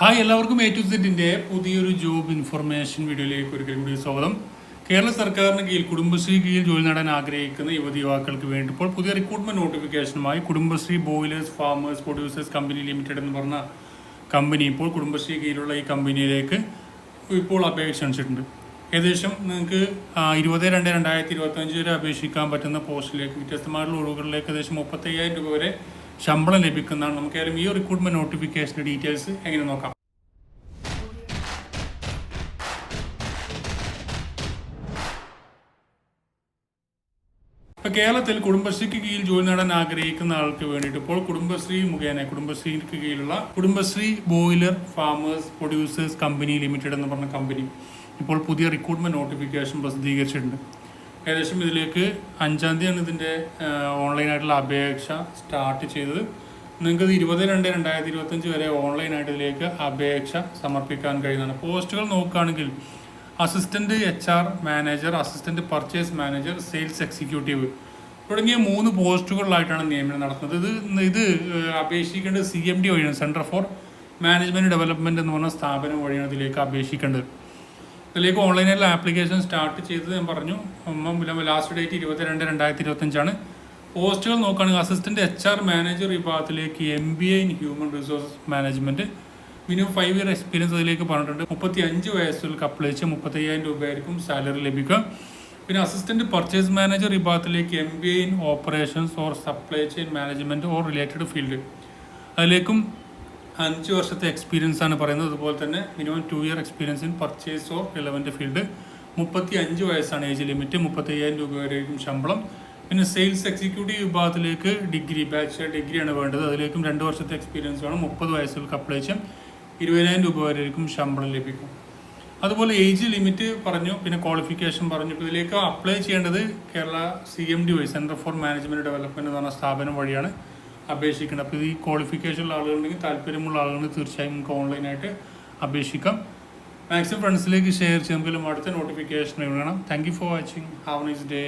Hi എല്ലാവർക്കും A to സെറ്റിന്റെ പുതിയൊരു ജോബ് ഇൻഫർമേഷൻ വീഡിയോയിലേക്ക് ഒരിക്കലും കൂടി സ്വാഗതം. കേരള സർക്കാരിന് കീഴിൽ കുടുംബശ്രീ കീഴിൽ ജോലി നേടാൻ ആഗ്രഹിക്കുന്ന യുവതി യുവാക്കൾക്ക് വേണ്ടി ഇപ്പോൾ പുതിയ recruitment നോട്ടിഫിക്കേഷനുമായി Kudumbashree broilers farmers producers company limited എന്ന് പറഞ്ഞ കമ്പനി ഇപ്പോൾ കുടുംബശ്രീ കീഴിലുള്ള ഈ കമ്പനിയിലേക്ക് ഇപ്പോൾ അപേക്ഷ ക്ഷണിച്ചിട്ടുണ്ട് ഏകദേശം നിങ്ങൾക്ക് ഇരുപത് രണ്ട് രണ്ടായിരത്തി ഇരുപത്തഞ്ച് വരെ അപേക്ഷിക്കാൻ പറ്റുന്ന പോസ്റ്റിലേക്ക് വ്യത്യസ്തമായിട്ടുള്ള ഒഴിവുകളിലേക്ക് ഏകദേശം മുപ്പത്തയ്യായിരം രൂപ വരെ ശമ്പളം ലഭിക്കുന്നതാണ്. നമുക്കായാലും ഈ റിക്രൂട്ട്മെന്റ് നോട്ടിഫിക്കേഷന്റെ ഡീറ്റെയിൽസ് എങ്ങനെ നോക്കാം? ഇപ്പൊ കേരളത്തിൽ കുടുംബശ്രീക്ക് കീഴിൽ ജോലി നേടാൻ ആഗ്രഹിക്കുന്ന ആൾക്ക് വേണ്ടിയിട്ട് ഇപ്പോൾ കുടുംബശ്രീ മുഖേന കുടുംബശ്രീക്ക് കീഴിലുള്ള Kudumbashree broiler farmers producers company limited എന്ന് പറഞ്ഞ കമ്പനി ഇപ്പോൾ പുതിയ റിക്രൂട്ട്മെന്റ് നോട്ടിഫിക്കേഷൻ പ്രസിദ്ധീകരിച്ചിട്ടുണ്ട്. ഏകദേശം ഇതിലേക്ക് അഞ്ചാം തീയതിയാണ് ഇതിന്റെ ഓൺലൈനായിട്ടുള്ള അപേക്ഷ സ്റ്റാർട്ട് ചെയ്തത്. നിങ്ങൾക്ക് ഇത് ഇരുപത് രണ്ട് രണ്ടായിരത്തി ഇരുപത്തഞ്ച് വരെ ഓൺലൈനായിട്ട് ഇതിലേക്ക് അപേക്ഷ സമർപ്പിക്കാൻ കഴിയുന്നതാണ്. പോസ്റ്റുകൾ നോക്കുകയാണെങ്കിൽ assistant H R manager assistant purchase manager sales executive തുടങ്ങിയ മൂന്ന് പോസ്റ്റുകളിലായിട്ടാണ് നിയമനം നടത്തുന്നത്. ഇത് ഇത് അപേക്ഷിക്കേണ്ടത് സി എം ഡി വഴിയാണ് സെന്റർ ഫോർ മാനേജ്മെന്റ് ഡെവലപ്മെന്റ് എന്ന് പറഞ്ഞ സ്ഥാപനം വഴിയാണ് ഇതിലേക്ക് അപേക്ഷിക്കേണ്ടത്. ഇതിലേക്ക് ഓൺലൈനായിട്ടുള്ള ആപ്ലിക്കേഷൻ സ്റ്റാർട്ട് ചെയ്തത് ഞാൻ പറഞ്ഞു. ലാസ്റ്റ് ഡേറ്റ് ഇരുപത്തിരണ്ട് രണ്ടായിരത്തി ഇരുപത്തഞ്ചാണ് പോസ്റ്റുകൾ നോക്കുകയാണെങ്കിൽ അസിസ്റ്റന്റ് എച്ച് ആർ മാനേജർ വിഭാഗത്തിലേക്ക് M B A in human resource management minimum five year experience അതിലേക്ക് പറഞ്ഞിട്ടുണ്ട്. മുപ്പത്തി അഞ്ച് വയസ്സുകൾക്ക് അപ്ലൈ ചെയ്ത് മുപ്പത്തയ്യായിരം രൂപയായിരിക്കും സാലറി ലഭിക്കുക. പിന്നെ അസിസ്റ്റന്റ് പർച്ചേസ് മാനേജർ വിഭാഗത്തിലേക്ക് M B A in operations or supply chain management or related field അതിലേക്കും അഞ്ച് വർഷത്തെ എക്സ്പീരിയൻസ് ആണ് പറയുന്നത്. അതുപോലെ തന്നെ minimum two year experience in purchase of relevant field മുപ്പത്തി അഞ്ച് വയസ്സാണ് ഏജ് ലിമിറ്റ് മുപ്പത്തി അയ്യായിരം രൂപ വരെയും ശമ്പളം. പിന്നെ സെയിൽസ് എക്സിക്യൂട്ടീവ് വിഭാഗത്തിലേക്ക് ഡിഗ്രി ബാച്ചലർ ഡിഗ്രിയാണ് വേണ്ടത്. അതിലേക്കും രണ്ട് വർഷത്തെ എക്സ്പീരിയൻസ് വേണം. മുപ്പത് വയസ്സുകൾക്ക് അപ്ലൈ ചെയ്യാം. ഇരുപതിനായിരം രൂപ വരെയും ശമ്പളം ലഭിക്കും. അതുപോലെ ഏജ് ലിമിറ്റ് പറഞ്ഞു പിന്നെ ക്വാളിഫിക്കേഷൻ പറഞ്ഞു. ഇപ്പോൾ ഇതിലേക്ക് അപ്ലൈ ചെയ്യേണ്ടത് Kerala C M D Y centre for management development എന്ന് പറഞ്ഞ സ്ഥാപനം വഴിയാണ്. അപേക്ഷിക്കേണ്ടത് അപ്പോൾ ഈ ക്വാളിഫിക്കേഷനുള്ള ആളുകളുണ്ടെങ്കിൽ താല്പര്യമുള്ള ആളുകൾ തീർച്ചയായും നമുക്ക് ഓൺലൈനായിട്ട് അപേക്ഷിക്കാം. മാക്സിമം ഫ്രണ്ട്സിലേക്ക് ഷെയർ ചെയ്യുമ്പോഴും അടുത്ത നോട്ടിഫിക്കേഷൻ വേണം thank you for watching have nice day